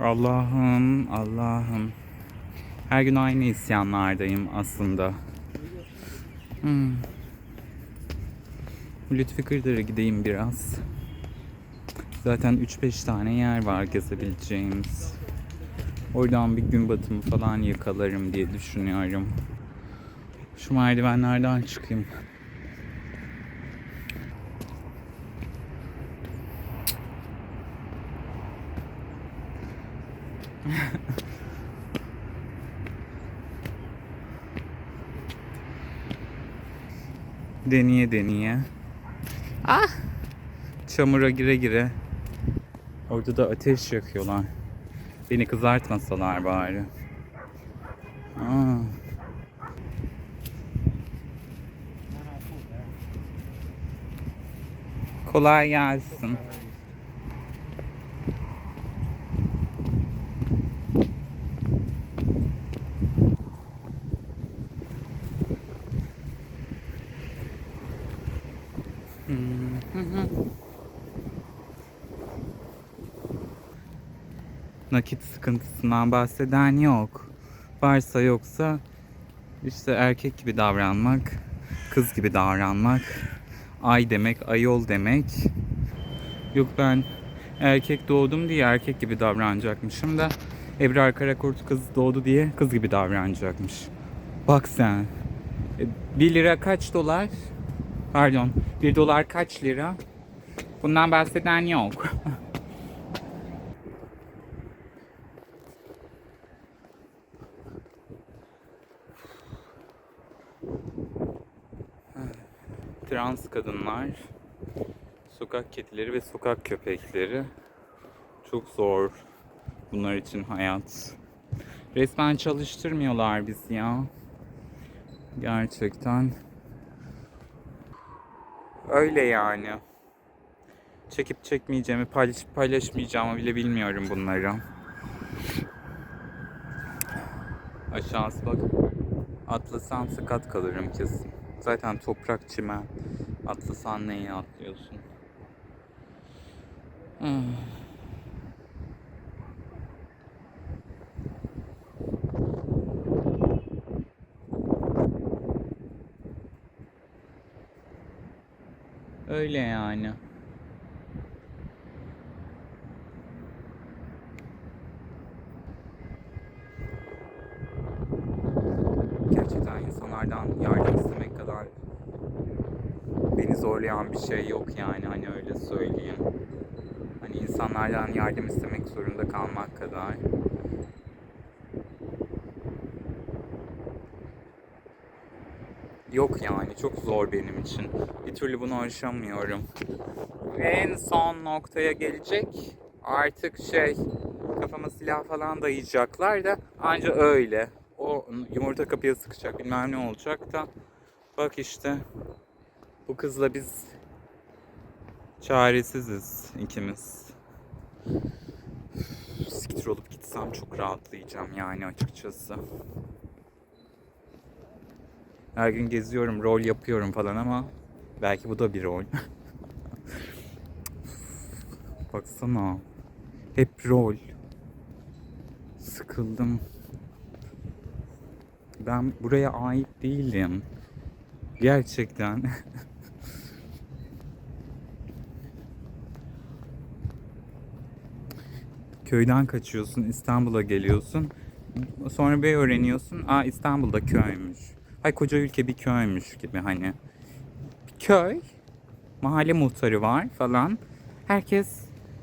Allah'ım, Allah'ım. Her gün aynı isyanlardayım aslında. Hmm. Lütfi Kırdır'a gideyim biraz. Zaten 3-5 tane yer var gezebileceğimiz. Oradan bir gün batımı falan yakalarım diye düşünüyorum. Şu merdivenlerden çıkayım. Deneye deneye. Ah! Çamura gire gire. Orada da ateş yakıyorlar. Beni kızartmasalar bari. Aa. Kolay gelsin. Nakit sıkıntısından bahseden yok. Varsa yoksa işte erkek gibi davranmak, kız gibi davranmak, ay demek, ayol demek. Yok ben erkek doğdum diye erkek gibi davranacakmışım da Ebrar Karakurt kız doğdu diye kız gibi davranacakmış. Bak sen. 1 lira kaç dolar? Pardon. 1 dolar kaç lira? Bundan bahseden yok. Trans kadınlar, sokak kedileri ve sokak köpekleri çok zor bunlar için hayat. Resmen çalıştırmıyorlar bizi ya. Gerçekten. Öyle yani. Çekip çekmeyeceğimi, paylaşıp paylaşmayacağımı bile bilmiyorum bunları. Aşağısı bak. Atlasan sakat kalırım kesin. Zaten toprak çimen. Atlasan neye atlıyorsun? Hmm. Öyle yani. Gerçekten insanlardan kadar beni zorlayan bir şey yok yani hani öyle söyleyeyim. Hani insanlardan yardım istemek zorunda kalmak kadar. Yok yani çok zor benim için. Bir türlü bunu aşamıyorum. En son noktaya gelecek artık şey kafama silah falan dayayacaklar da anca öyle. O yumurta kapıya sıkacak bilmem ne olacak da bak işte bu kızla biz çaresiziz ikimiz. Siktir olup gitsem çok rahatlayacağım yani açıkçası. Her gün geziyorum, rol yapıyorum falan ama belki bu da bir rol. Baksana. Hep rol. Sıkıldım. Ben buraya ait değilim. Gerçekten. Köyden kaçıyorsun, İstanbul'a geliyorsun. Sonra bir öğreniyorsun, aa İstanbul'da köymüş. Hay koca ülke bir köymüş gibi hani. Bir köy, mahalle muhtarı var falan. Herkes,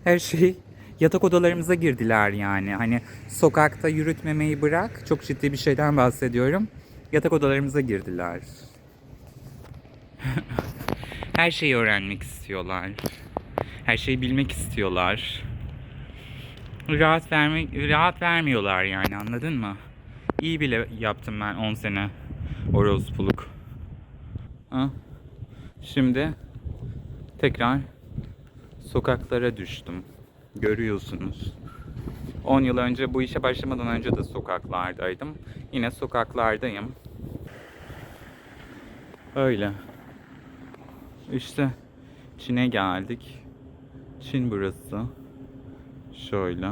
her şey yatak odalarımıza girdiler yani. Hani sokakta yürütmemeyi bırak, çok ciddi bir şeyden bahsediyorum. Yatak odalarımıza girdiler. Her şeyi öğrenmek istiyorlar. Her şeyi bilmek istiyorlar. Rahat vermek rahat vermiyorlar yani anladın mı? İyi bile yaptım ben 10 sene orospuluk. Ha? Şimdi tekrar sokaklara düştüm. Görüyorsunuz. 10 yıl önce bu işe başlamadan önce de sokaklardaydım. Yine sokaklardayım. Öyle. İşte Çin'e geldik. Çin burası. Şöyle.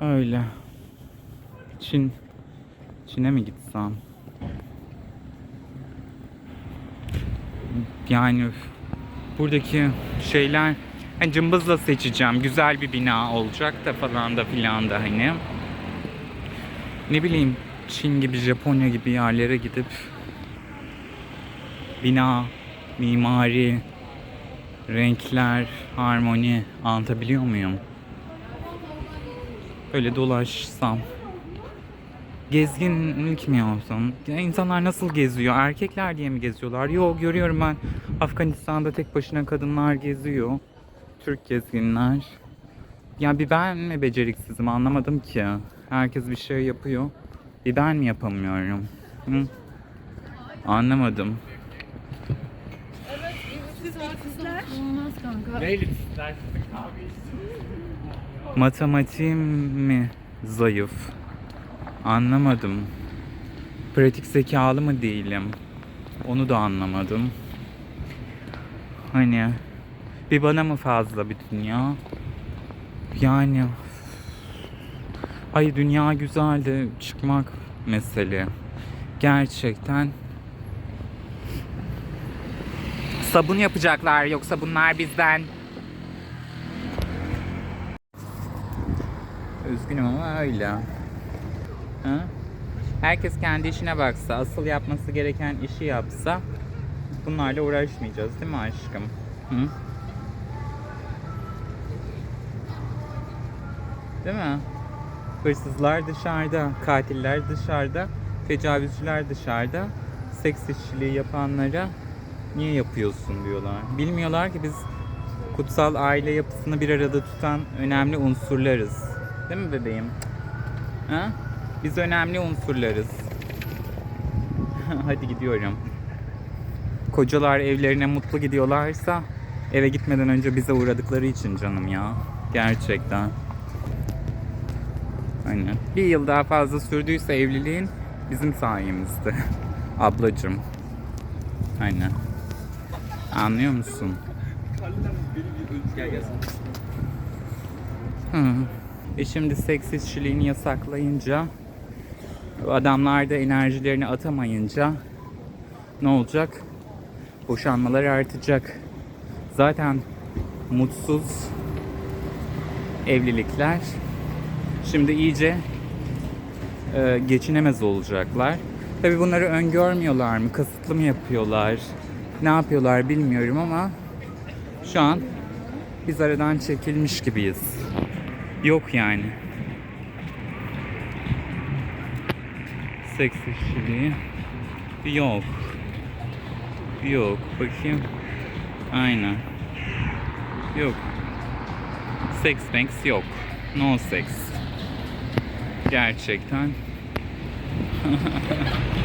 Öyle. Çin. Çin'e mi gitsem? Yani buradaki şeyler hani cımbızla seçeceğim. Güzel bir bina olacak da falan da filan da hani. Ne bileyim Çin gibi Japonya gibi yerlere gidip bina, mimari, renkler, harmoni anlatabiliyor muyum? Böyle dolaşsam. Gezginlik mi olsam? Ya insanlar nasıl geziyor? Erkekler diye mi geziyorlar? Yok görüyorum ben Afganistan'da tek başına kadınlar geziyor. Türk gezginler. Ya bir ben mi beceriksizim anlamadım ki. Herkes bir şey yapıyor. Bir ben mi yapamıyorum? Hı? Anlamadım. Olmaz kanka. Matematiğim mi zayıf? Anlamadım. Pratik zekalı mı değilim? Onu da anlamadım. Hani bir bana mı fazla bir dünya? Yani Hayır dünya güzel de çıkmak mesele. Gerçekten sabun yapacaklar yoksa bunlar bizden. Üzgünüm ama öyle. Ha? Herkes kendi işine baksa, asıl yapması gereken işi yapsa bunlarla uğraşmayacağız değil mi aşkım? Hı? Değil mi? Hırsızlar dışarıda, katiller dışarıda, tecavüzcüler dışarıda. Seks işçiliği yapanlara niye yapıyorsun diyorlar. Bilmiyorlar ki biz kutsal aile yapısını bir arada tutan önemli unsurlarız. Değil mi bebeğim? Ha? Biz önemli unsurlarız. Hadi gidiyorum. Kocalar evlerine mutlu gidiyorlarsa eve gitmeden önce bize uğradıkları için canım ya. Gerçekten. Aynen. Bir yıl daha fazla sürdüyse evliliğin bizim sayemizde. Ablacım. Aynen. Anlıyor musun? Hı. E şimdi seks işçiliğini yasaklayınca adamlar da enerjilerini atamayınca ne olacak? Boşanmalar artacak. Zaten mutsuz evlilikler şimdi iyice e, geçinemez olacaklar. Tabi bunları öngörmüyorlar mı? Kasıtlı mı yapıyorlar? Ne yapıyorlar bilmiyorum ama şu an biz aradan çekilmiş gibiyiz. Yok yani. Seks işçiliği yok. Yok. Bakayım. Aynen. Yok. Sex banks yok. No sex. Gerçekten.